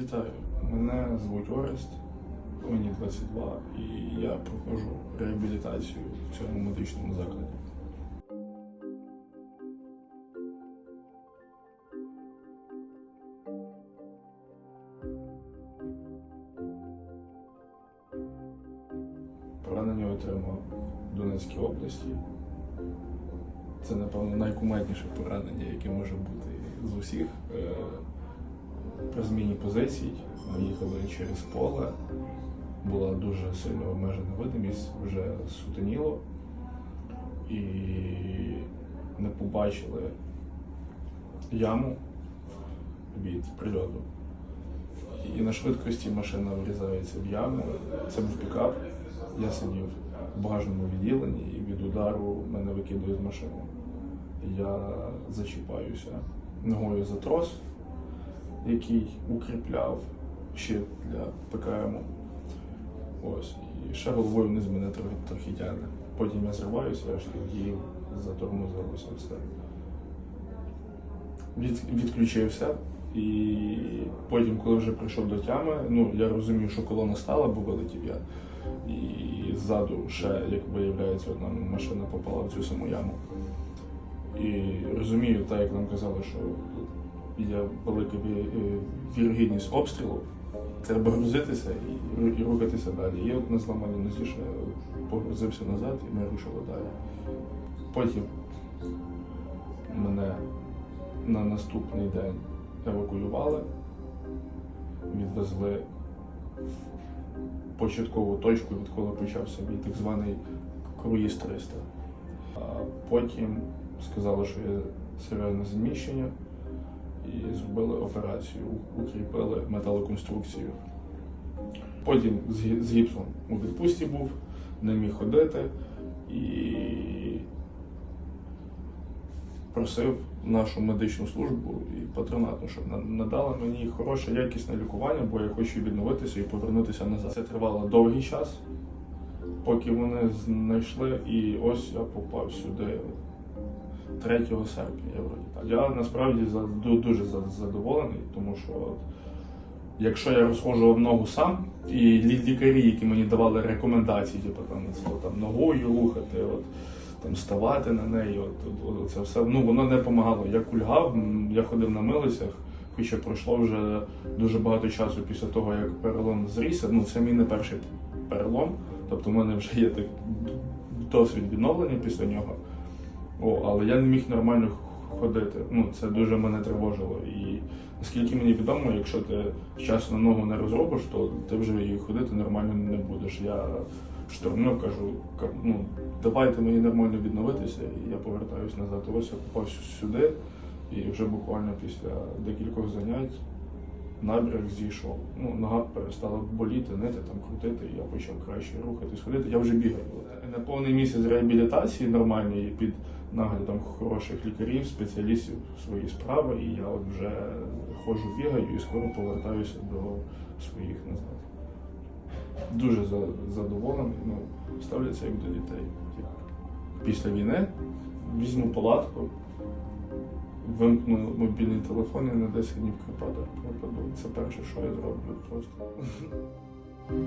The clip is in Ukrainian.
Вітаю, мене звуть Орест, мені 22 і я проходжу реабілітацію в цьому медичному закладі. Поранення отримав в Донецькій області. Це, напевно, найкумедніше поранення, яке може бути з усіх. При зміні позицій ми їхали через поле, була дуже сильно обмежена видимість, вже сутеніло і не побачили яму від прильоту. І на швидкості машина врізається в яму. Це був пікап. Я сидів в багажному відділенні і від удару мене викидує з машини. Я зачіпаюся ногою за трос, який укріпляв щит для ПКМ. Ось. І ще головою вниз мене трохи, трохи тягне. Потім я зриваюся, аж тоді затормозилося все. Від, відключився. І потім, коли вже прийшов до тями, ну я розумів, що колона стала, бо вилетів я. І ззаду ще, як виявляється, одна машина попала в цю саму яму. І розумію, так як нам казали, що є велика е, вірогідність обстрілу, треба грузитися і, і рухатися далі. І от на зламаній нозі ще погрузився назад і ми рушили далі. Потім мене на наступний день евакуювали, відвезли в початкову точку, відколи почався мій так званий круїз 300. А потім сказали, що є серйозне зміщення і зробили операцію, укріпили металоконструкцію. Потім з гіпсом у відпустці був, не міг ходити і просив нашу медичну службу і патронатну, щоб на- надали мені хороше якісне лікування, бо я хочу відновитися і повернутися назад. Це тривало довгий час, поки вони знайшли, і ось я попав сюди 3 серпня. Я, вроді так. я насправді дуже задоволений, тому що якщо я розхожував ногу сам, і лі- лікарі, які мені давали рекомендації, типу там, там ногою рухати, от, там ставати на неї, от, от, от, це все ну воно не допомагало. Я кульгав, я ходив на милицях, хоча пройшло вже дуже багато часу після того, як перелом зрісся. Ну це мій не перший перелом, тобто в мене вже є так досвід відновлення після нього. О, але я не міг нормально ходити. Ну, це дуже мене тривожило. І наскільки мені відомо, якщо ти вчасно ногу не розробиш, то ти вже і ходити нормально не будеш. Я штормив, кажу, ка- ну, давайте мені нормально відновитися, і я повертаюсь назад. Ось я попав сюди, і вже буквально після декількох занять набряк зійшов. Ну, нога перестала боліти, нити там крутити, і я почав краще рухатись, ходити. Я вже бігаю. На повний місяць реабілітації нормальної під наглядом хороших лікарів, спеціалістів свої справи, і я от вже ходжу, бігаю і скоро повертаюся до своїх назад. Дуже задоволений, ну, ставляться як до дітей. Після війни візьму палатку, вимкну мобільний телефон і на 10 днів пропаду. Це перше, що я зроблю просто.